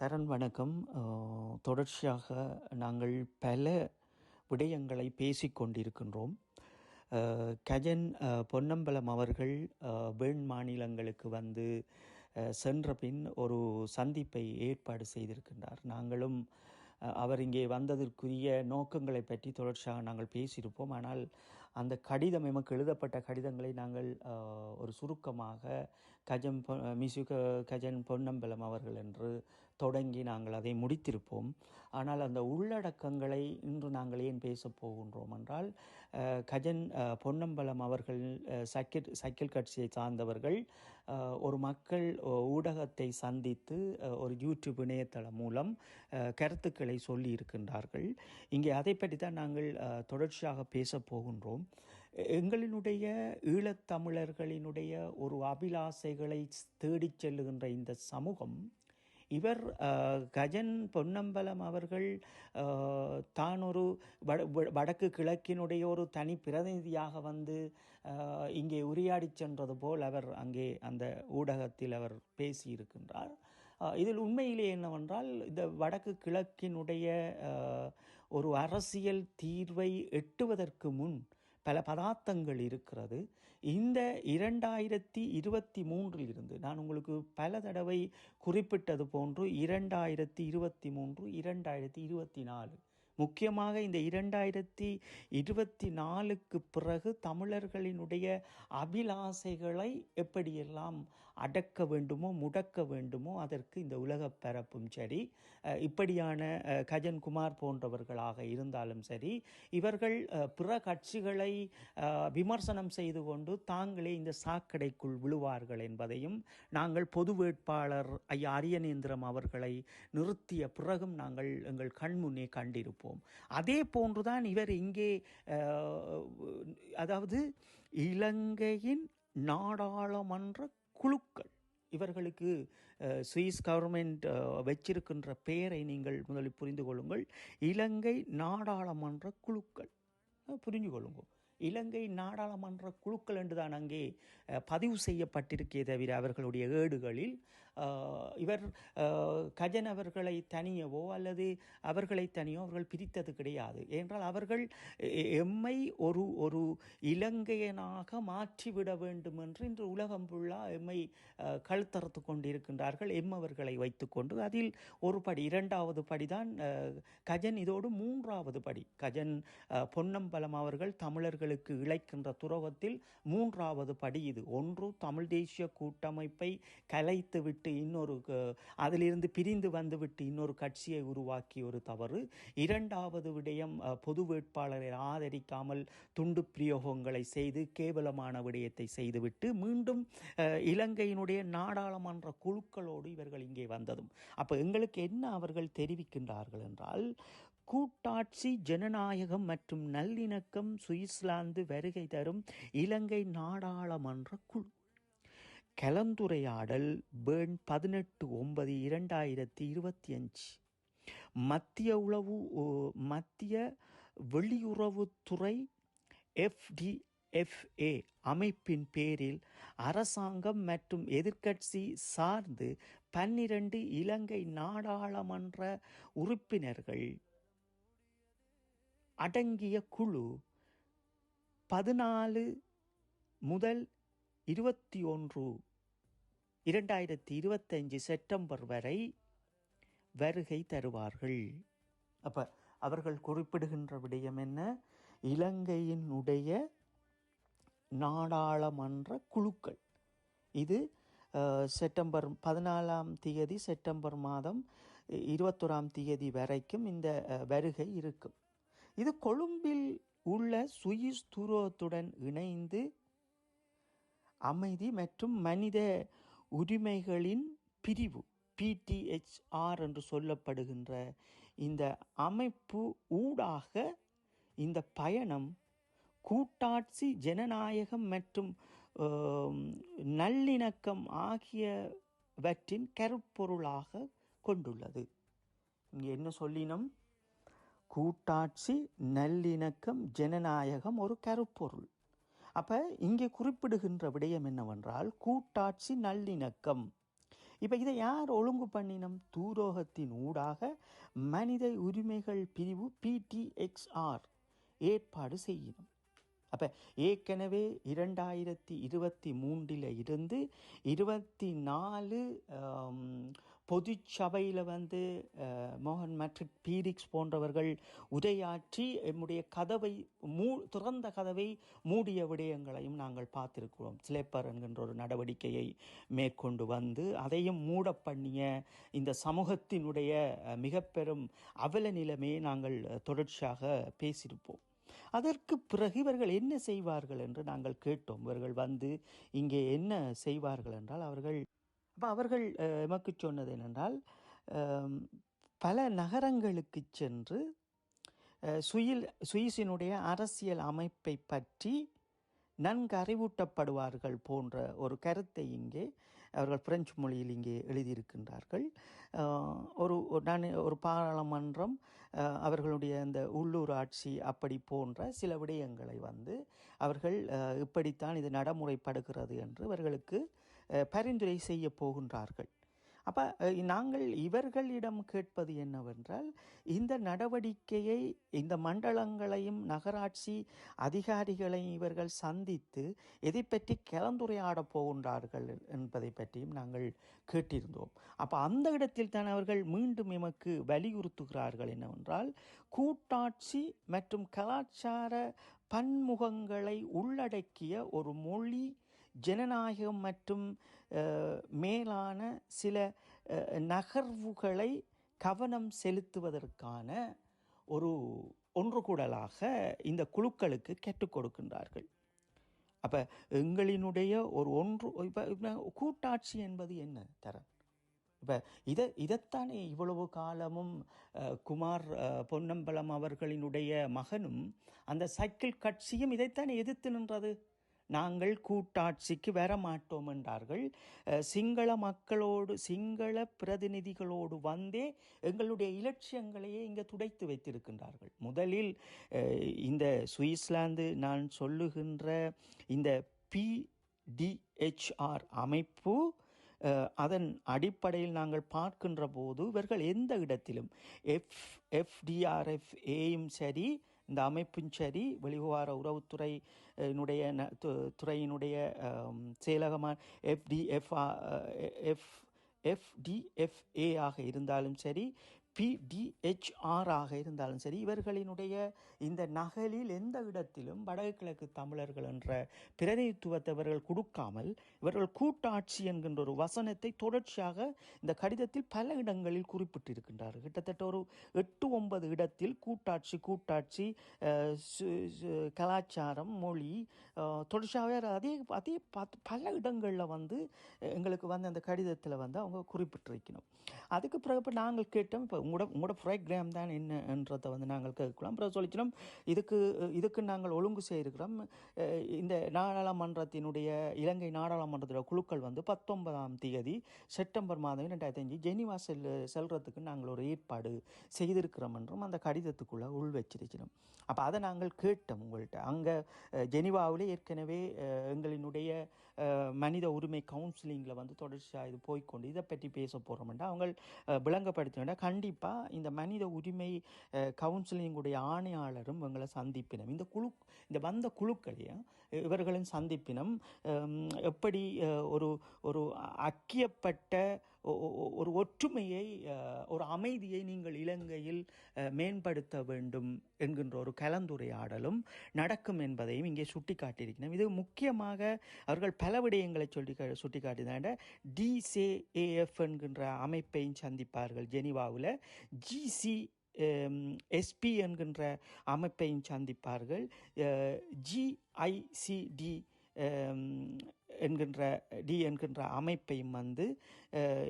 தரன் வணக்கம். தொடர்ச்சியாக நாங்கள் பல விடயங்களை பேசி கொண்டிருக்கின்றோம். கஜன் பொன்னம்பலம் அவர்கள் வேண் மாநிலங்களுக்கு வந்து சென்ற பின் ஒரு சந்திப்பை ஏற்பாடு செய்திருக்கின்றார். நாங்களும் அவர் இங்கே வந்ததற்குரிய நோக்கங்களை பற்றி தொடர்ச்சியாக நாங்கள் பேசியிருப்போம். ஆனால் அந்த கடிதம் எமக்கு எழுதப்பட்ட கடிதங்களை நாங்கள் ஒரு சுருக்கமாக கஜம் பொ- மிசுக கஜன் பொன்னம்பலம் அவர்கள் என்று தொடங்கி நாங்கள் அதை முடித்திருப்போம். ஆனால் அந்த உள்ளடக்கங்களை இன்று நாங்கள் ஏன் பேசப் போகின்றோம் என்றால் கஜன் பொன்னம்பலம் அவர்கள் அஹ், சைக்கிள் சைக்கிள் கட்சியை சார்ந்தவர்கள் ஒரு மக்கள் ஊடகத்தை சந்தித்து ஒரு யூடியூப் இணையதளம் மூலம் கருத்துக்களை சொல்லி இருக்கின்றார்கள். இங்கே அதை பற்றி தான் நாங்கள் தொடர்ச்சியாக பேசப் போகின்றோம். எங்களினுடைய ஈழத்தமிழர்களினுடைய ஒரு அபிலாசைகளை தேடிச் செல்லுகின்ற இந்த சமூகம் இவர் கஜன் பொன்னம்பலம் அவர்கள் தான் ஒரு வட வ- வடக்கு கிழக்கினுடைய ஒரு தனி பிரதிநிதியாக வந்து இங்கே உரையாடிச் சென்றது போல் அவர் அங்கே அந்த ஊடகத்தில் அவர் பேசியிருக்கின்றார். இதில் உண்மையிலே என்னவென்றால் இந்த வடக்கு கிழக்கினுடைய ஒரு அரசியல் தீர்வை எட்டுவதற்கு முன் பல பதார்த்தங்கள் இருக்கிறது. இந்த இரண்டாயிரத்தி இருபத்தி மூன்றில் இருந்து நான் உங்களுக்கு பல தடவை குறிப்பிட்டது போன்று இரண்டாயிரத்தி இருபத்தி மூன்று இரண்டாயிரத்தி இருபத்தி நாலு முக்கியமாக இந்த இரண்டாயிரத்தி இருபத்தி நாலுக்கு பிறகு தமிழர்களினுடைய அபிலாசைகளை எப்படியெல்லாம் அடக்க வேண்டுமோ முடக்க வேண்டுமோ அதற்கு இந்த உலகப் பரப்பும் சரி இப்படியான கஜன்குமார் போன்றவர்களாக இருந்தாலும் சரி இவர்கள் பிற கட்சிகளை விமர்சனம் செய்து கொண்டு தாங்களே இந்த சாக்கடைக்குள் விழுவார்கள் என்பதையும் நாங்கள் பொது வேட்பாளர் ஐயா அரியநேந்திரம் அவர்களை நிறுத்திய பிறகும் நாங்கள் எங்கள் கண்முன்னே கண்டிருப்போம். அதே போன்றுதான் இவர் இங்கே அதாவது இலங்கையின் நாடாளுமன்ற குழுக்கள். இவர்களுக்கு சுவிஸ் கவர்மெண்ட் வச்சிருக்கின்ற பெயரை நீங்கள் முதலில் புரிந்து கொள்ளுங்கள். இலங்கை நாடாளுமன்ற குழுக்கள். புரிஞ்சு கொள்ளுங்க. இலங்கை நாடாளுமன்ற குழுக்கள் என்றுதான் அங்கே பதிவு செய்யப்பட்டிருக்கே தவிர அவர்களுடைய ஏடுகளில் இவர் கஜன் அவர்களை தனியவோ அல்லது அவர்களை தனியோ அவர்கள் பிரித்தது கிடையாது. ஏனென்றால் அவர்கள் எம்மை ஒரு ஒரு இலங்கையனாக மாற்றிவிட வேண்டும் என்று இன்று உலகம் ஃபுல்லா எம்மை கழுத்தறுத்து கொண்டிருக்கின்றார்கள். எம்மவர்களை வைத்துக்கொண்டு அதில் ஒரு படி இரண்டாவது படிதான் கஜன். இதோடு மூன்றாவது படி கஜன் பொன்னம்பலம் அவர்கள் தமிழர்களுக்கு இழைக்கின்ற துரோகத்தில் மூன்றாவது படி இது. ஒன்று தமிழ் தேசிய கூட்டமைப்பை கலைத்துவிட்டு இன்னொரு அதிலிருந்து பிரிந்து வந்துவிட்டு இன்னொரு கட்சியை உருவாக்கிய ஒரு தவறு. இரண்டாவது விடயம் பொது வேட்பாளரை ஆதரிக்காமல் துண்டு பிரயோகங்களை செய்து கேவலமான விடயத்தை செய்துவிட்டு மீண்டும் இலங்கையினுடைய நாடாளுமன்ற குழுக்களோடு இவர்கள் இங்கே வந்ததும். அப்போ எங்களுக்கு என்ன அவர்கள் தெரிவிக்கின்றார்கள் என்றால் கூட்டாட்சி ஜனநாயகம் மற்றும் நல்லிணக்கம் சுவிட்சர்லாந்து வருகை தரும் இலங்கை நாடாளுமன்ற குழு. கலந்துரையாடல் பேர்ன் பதினெட்டு ஒன்பது இரண்டாயிரத்தி இருபத்தி அஞ்சு மத்திய உளவு மத்திய வெளியுறவுத்துறை எஃப்டிஎஃப்ஏ அமைப்பின் பேரில் அரசாங்கம் மற்றும் எதிர்க்கட்சி சார்ந்து பன்னிரண்டு இலங்கை நாடாளுமன்ற உறுப்பினர்கள் அடங்கிய குழு பதினாலு முதல் இருபத்தி ஒன்று இரண்டாயிரத்தி இருபத்தஞ்சு செப்டம்பர் வரை வருகை தருவார்கள். அப்போ அவர்கள் குறிப்பிடுகின்ற விடயம் என்ன? இலங்கையினுடைய நாடாளுமன்ற குழுக்கள். இது செப்டம்பர் பதினாலாம் தேதி செப்டம்பர் மாதம் இருபத்தொராம் தேதி வரைக்கும் இந்த வருகை இருக்கும். இது கொழும்பில் உள்ள சுயிஸ் துரோத்துடன் இணைந்து அமைதி மற்றும் மனித உரிமைகளின் பிரிவு பிடிஹெச்ஆர் என்று சொல்லப்படுகின்ற இந்த அமைப்பு ஊடாக இந்த பயணம் கூட்டாட்சி ஜனநாயகம் மற்றும் நல்லிணக்கம் ஆகியவற்றின் கருப்பொருளாக கொண்டுள்ளது. இங்கே என்ன சொல்லினோம்? கூட்டாட்சி நல்லிணக்கம் ஜனநாயகம் ஒரு கருப்பொருள். அப்போ இங்கே குறிப்பிடுகின்ற விடயம் என்னவென்றால் கூட்டாட்சி நல்லிணக்கம். இப்போ இதை யார் ஒழுங்கு பண்ணினம்? தூரோகத்தின் ஊடாக மனித உரிமைகள் பிரிவு பிடிஎக்ஸ்ஆர் ஏற்பாடு செய்யணும் அப்போ ஏற்கனவே இரண்டாயிரத்தி இருபத்தி மூன்றில் இருந்து இருபத்தி நாலு பொதுச்சபையில் வந்து மோகன் மேட்ரிக் பீரிக்ஸ் போன்றவர்கள் உரையாற்றி எம்முடைய கதவை மூ திறந்த கதவை மூடிய விடயங்களையும் நாங்கள் பார்த்திருக்கிறோம். சிலேப்பர் என்கின்ற ஒரு நடவடிக்கையை மேற்கொண்டு வந்து அதையும் மூட பண்ணிய இந்த சமூகத்தினுடைய மிக பெரும் அவல நிலைமையை நாங்கள் தொடர்ச்சியாக பேசியிருப்போம். அதற்கு பிறகு இவர்கள் என்ன செய்வார்கள் என்று நாங்கள் கேட்டோம். இவர்கள் வந்து இங்கே என்ன செய்வார்கள் என்றால் அவர்கள் அப்போ அவர்கள் எமக்கு சொன்னது என்னென்றால் பல நகரங்களுக்கு சென்று சுயில் சுயிஸினுடைய அரசியல் அமைப்பை பற்றி நன்கு அறிவூட்டப்படுவார்கள் போன்ற ஒரு கருத்தை இங்கே அவர்கள் பிரெஞ்சு மொழியில் இங்கே எழுதியிருக்கின்றார்கள். ஒரு ஒரு நான் ஒரு பாராளுமன்றம் அவர்களுடைய அந்த உள்ளூர் ஆட்சி அப்படி போன்ற சில விடயங்களை வந்து அவர்கள் இப்படித்தான் இது நடைமுறைப்படுகிறது என்று இவர்களுக்கு பரிந்துரை செய்ய போகின்றார்கள். அப்போ நாங்கள் இவர்களிடம் கேட்பது என்னவென்றால் இந்த நடவடிக்கையை இந்த மண்டலங்களையும் நகராட்சி அதிகாரிகளையும் இவர்கள் சந்தித்து எதை பற்றி கலந்துரையாடப் போகின்றார்கள் என்பதை பற்றியும் நாங்கள் கேட்டிருந்தோம். அப்போ அந்த இடத்தில் தான் அவர்கள் மீண்டும் எமக்கு வலியுறுத்துகிறார்கள் என்னவென்றால் கூட்டாட்சி மற்றும் கலாச்சார பன்முகங்களை உள்ளடக்கிய ஒரு மொழி ஜனநாயகம் மற்றும் மேலான சில நகர்வுகளை கவனம் செலுத்துவதற்கான ஒரு ஒன்று கூடலாக இந்த குழுக்களுக்கு கற்றுக் கொடுக்கின்றார்கள். அப்போ எங்களினுடைய ஒரு ஒன்று இப்போ கூட்டாட்சி என்பது என்ன தரன் இப்போ இதை இதைத்தானே இவ்வளவு காலமும் குமார் பொன்னம்பலம் அவர்களினுடைய மகனும் அந்த சைக்கிள் கட்சியும் இதைத்தானே எதிர்த்து நின்றது? நாங்கள் கூட்டாட்சிக்கு வர மாட்டோம் என்றார்கள் சிங்கள மக்களோடு சிங்கள பிரதிநிதிகளோடு வந்தே எங்களுடைய இலட்சியங்களையே இங்கே துடைத்து வைத்திருக்கின்றார்கள். முதலில் இந்த சுவிஸ்லாந்து நான் சொல்லுகின்ற இந்த பிடிஹெச்ஆர் அமைப்பு அதன் அடிப்படையில் நாங்கள் பார்க்கின்ற போது இவர்கள் எந்த இடத்திலும் எஃப் எஃப்டிஆர்எஃப் ஏயும் சரி இந்த அமைப்பும் சரி வெளிவிவகார உறவுத்துறை னுடைய ந- து- துறையினுடைய செயலகமான எஃப்டிஎஃப் எஃப் எஃப்டிஎஃப்ஏ ஆக இருந்தாலும் சரி பிடிஹெச்ஆர் ஆக இருந்தாலும் சரி இவர்களினுடைய இந்த நகலில் எந்த இடத்திலும் வடகிழக்கு தமிழர்கள் என்ற பிரதிநிதித்துவத்தை இவர்கள் கொடுக்காமல் இவர்கள் கூட்டாட்சி என்கின்ற ஒரு வசனத்தை தொடர்ச்சியாக இந்த கடிதத்தில் பல இடங்களில் குறிப்பிட்டிருக்கின்றார்கள். கிட்டத்தட்ட ஒரு எட்டு ஒன்பது இடத்தில் கூட்டாட்சி கூட்டாட்சி சு- கலாச்சாரம் மொழி தொடர்ச்சியாக தொடர்ச்சியாகவே அதே அதே பார்த்து பல இடங்களில் வந்து எங்களுக்கு வந்து அந்த கடிதத்தில் வந்து அவங்க குறிப்பிட்டிருக்கணும். அதுக்கு பிறகு இப்போ நாங்கள் கேட்டோம் இப்போ உங்களோட உங்களோட ப்ரோக்ராம் தான் என்னன்றத வந்து நாங்கள் கேட்கலாம். அப்புறம் சொல்லிச்சினோம் இதுக்கு இதுக்கு நாங்கள் ஒழுங்கு செய்திருக்கிறோம். இந்த நாடாளுமன்றத்தினுடைய இலங்கை நாடாளுமன்றத்தோட குழுக்கள் வந்து பத்தொன்பதாம் தேதி செப்டம்பர் மாதம் ரெண்டாயிரத்தி அஞ்சு ஜெனிவா செல் செல்றதுக்கு நாங்கள் ஒரு ஏற்பாடு செய்திருக்கிறோம் என்றும் அந்த கடிதத்துக்குள்ளே உள் வச்சிருக்கிறோம் அப்போ அதை நாங்கள் கேட்டோம் உங்கள்கிட்ட அங்கே ஜெனிவாவில் ஏற்கனவே எங்களினுடைய மனித உரிமை கவுன்சிலிங்கில் வந்து தொடர்ச்சியாக இது போய்க்கொண்டு இதை பற்றி பேச போகிறோம்னா அவங்க விளங்கப்படுத்தினா கண்டிப்பாக இந்த மனித உரிமை கவுன்சிலிங்குடைய ஆணையாளரும் இவங்களை சந்திப்பினம். இந்த குழு இந்த வந்த குழுக்களையும் இவர்களின் சந்திப்பினம் எப்படி ஒரு ஒரு அக்கியப்பட்ட ஒரு ஒற்றுமையை ஒரு அமைதியை நீங்கள் இலங்கையில் மேம்படுத்த வேண்டும் என்கின்ற ஒரு கலந்துரையாடலும் நடக்கும் என்பதையும் இங்கே சுட்டிக்காட்டியிருக்கிறேன். இது முக்கியமாக அவர்கள் பல விடயங்களை சொல்லி சுட்டிக்காட்டினாண்ட டிசேஏஎஃப் என்கின்ற அமைப்பையும் சந்திப்பார்கள் ஜெனிவாவில். ஜிசி எஸ்பி என்கின்ற அமைப்பையும் சந்திப்பார்கள். ஜிஐசிடி என்கின்ற டி என்கின்ற அமைப்பையும் வந்து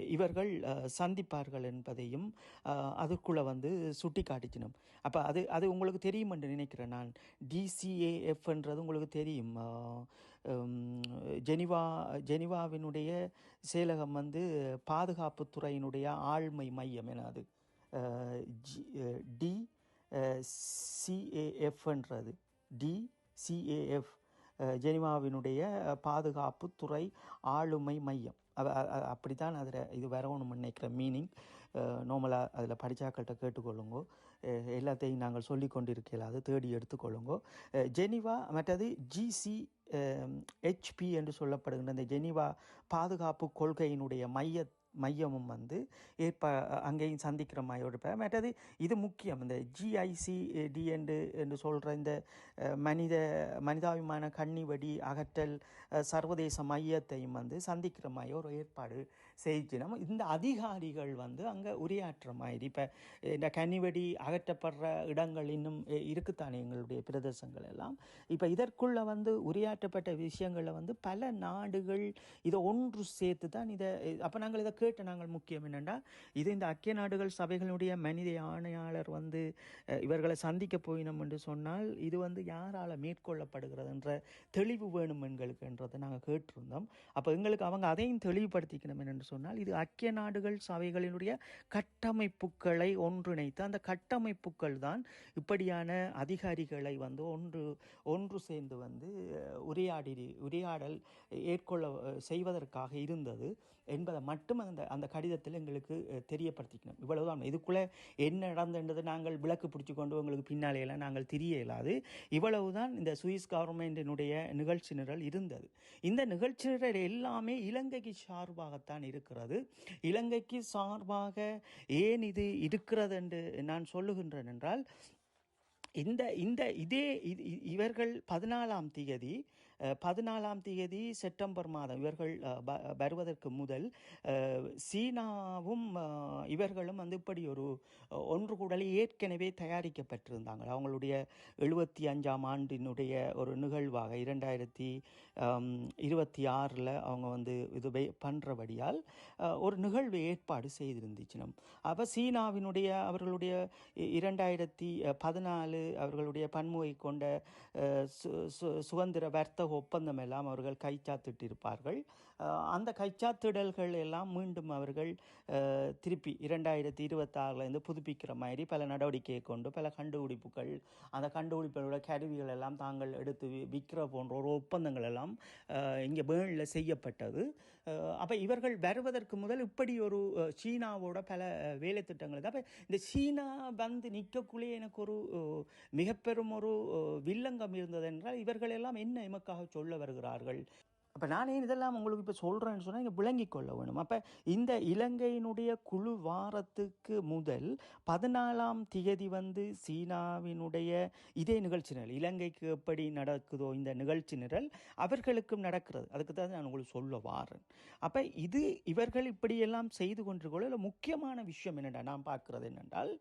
இவர்கள் சந்திப்பார்கள் என்பதையும் அதுக்குள்ளே வந்து சுட்டி காட்டிச்சினோம் அப்போ அது அது உங்களுக்கு தெரியும் என்று நினைக்கிறேன் நான். டிசிஏஎஃப்ன்றது உங்களுக்கு தெரியும். ஜெனிவா ஜெனிவாவினுடைய செயலகம் வந்து பாதுகாப்புத்துறையினுடைய ஆழ்மை மையம் என அது. ஜி டி சிஏஎஃப்ன்றது டி சிஏஎஃப் ஜெனிவாவினுடைய பாதுகாப்பு துறை ஆளுமை மையம். அப்படி தான் அதில் இது வரணும்னு நினைக்கிற மீனிங் நார்மலாக அதில் படித்தாக்கள்கிட்ட கேட்டுக்கொள்ளுங்கோ. எல்லாத்தையும் நாங்கள் சொல்லி கொண்டிருக்கல அது தேடி எடுத்துக்கொள்ளுங்கோ. ஜெனிவா மற்றது ஜிசி ஹெச்பி என்று சொல்லப்படுகின்ற இந்த ஜெனிவா பாதுகாப்பு கொள்கையினுடைய மைய மையமும் வந்து ஏற்ப அங்கேயும் சந்திக்கிற மாதிரி இருப்ப மற்றது இது முக்கியம். இந்த ஜிஐசி டி என்று சொல்கிற இந்த மனித மனிதாபிமான கன்னிவடி அகற்றல் சர்வதேச மையத்தையும் வந்து சந்திக்கிற மாதிரி ஒரு ஏற்பாடு செய்து நம்ம இந்த அதிகாரிகள் வந்து அங்கே உரையாற்றுற மாதிரி இப்போ இந்த கன்னிவெடி அகற்றப்படுற இடங்கள் இன்னும் இருக்குத்தானே எங்களுடைய பிரதேசங்கள் எல்லாம்? இப்போ இதற்குள்ள வந்து உரையாற்றப்பட்ட விஷயங்களில் வந்து பல நாடுகள் இதை ஒன்று சேர்த்து தான் இதை அப்போ நாங்கள் இதை கேட்ட நாங்கள் முக்கியம் என்னென்னா இது இந்த அக்கிய நாடுகள் சபைகளுடைய மனித ஆணையாளர் வந்து இவர்களை சந்திக்க போயினோம் என்று சொன்னால் இது வந்து யாரால் மேற்கொள்ளப்படுகிறது என்ற தெளிவு வேணும் எங்களுக்குன்றதை நாங்கள் கேட்டிருந்தோம். அப்போ எங்களுக்கு அவங்க அதையும் தெளிவுபடுத்திக்கணும் என்று சொன்னால் இது அக்கிய நாடுகள் சபைகளினுடைய கட்டமைப்புகளை ஒன்றிணைத்து அந்த கட்டமைப்புகள் தான் இப்படியான அதிகாரிகளை வந்து ஒன்று ஒன்று சேர்ந்து வந்து உரையாடி உரையாடல் ஏற்கொள்ள செய்வதற்காக இருந்தது. என்பதை மட்டும் அந்த அந்த கடிதத்தில் எங்களுக்கு தெரியப்படுத்திக்கணும். இவ்வளவுதான். இதுக்குள்ளே என்ன நடந்தது நாங்கள் விளக்கு பிடிச்சி கொண்டு உங்களுக்கு பின்னாலேயெல்லாம் நாங்கள் தெரிய இயலாது. இவ்வளவுதான் இந்த சுவிஸ் கவர்மெண்டினுடைய நிகழ்ச்சி நிரல் இருந்தது. இந்த நிகழ்ச்சி நிரல் எல்லாமே இலங்கைக்கு சார்பாகத்தான் இருக்கிறது. இலங்கைக்கு சார்பாக ஏன் இது இருக்கிறது என்று நான் சொல்லுகின்றேன் என்றால் இந்த இந்த இதே இது- இ- இவர்கள் பதினாலாம் தேதி பதினாலாம் தேதி செப்டம்பர் மாதம் இவர்கள் வருவதற்கு முதல் சீனாவும் இவர்களும் வந்து இப்படி ஒரு ஒன்று கூடலை ஏற்கனவே தயாரிக்கப்பட்டிருந்தாங்க. அவங்களுடைய எழுபத்தி அஞ்சாம் ஆண்டினுடைய ஒரு நிகழ்வாக இரண்டாயிரத்தி இருபத்தி ஆறில் அவங்க வந்து இது பண்ணுறபடியால் ஒரு நிகழ்வு ஏற்பாடு செய்திருந்துச்சு நம். அப்போ சீனாவினுடைய அவர்களுடைய இ- இரண்டாயிரத்தி பதினாலு அவர்களுடைய பன்முகை கொண்ட சு- சு- சுதந்திர வர்த்தக ஒப்பந்தம் எல்லாம் அவர்கள் கைச்சாத்திட்டிருப்பார்கள். அந்த கைச்சாத்திடல்கள் எல்லாம் மீண்டும் அவர்கள் திருப்பி இரண்டாயிரத்தி இருபத்தாறுலேருந்து புதுப்பிக்கிற மாதிரி பல நடவடிக்கையை கொண்டு பல கண்டுபிடிப்புகள் அந்த கண்டுபிடிப்புகளோட கருவிகள் எல்லாம் தாங்கள் எடுத்து விற்கிற போன்ற ஒரு ஒப்பந்தங்கள் எல்லாம் இங்கே பேர்னில் செய்யப்பட்டது. அப்போ இவர்கள் வருவதற்கு முதல் இப்படி ஒரு சீனாவோட பல வேலை திட்டங்கள் அப்போ இந்த சீனா வந்து நிற்கக்குள்ளே எனக்கு ஒரு மிகப்பெரும் ஒரு வில்லங்கம் இருந்தது என்றால் இவர்கள் எல்லாம் என்ன எமக்காக சொல்ல வருகிறார்கள்? அப்போ நான் ஏன் இதெல்லாம் உங்களுக்கு இப்போ சொல்கிறேன்னு சொன்னால் இங்கே விளங்கிக் கொள்ள வேணும். அப்போ இந்த இலங்கையினுடைய குழு வாரத்துக்கு முதல் பதினாலாம் தேதி வந்து சீனாவினுடைய இதே நிகழ்ச்சி நிரல் இலங்கைக்கு எப்படி நடக்குதோ இந்த நிகழ்ச்சி நிரல் அவர்களுக்கும் நடக்கிறது. அதுக்கு தான் நான் உங்களுக்கு சொல்ல வாரேன். அப்போ இது இவர்கள் இப்படியெல்லாம் செய்து கொண்டிருக்கொள்ள முக்கியமான விஷயம் என்னென்னா நான் பார்க்குறது என்னென்றால்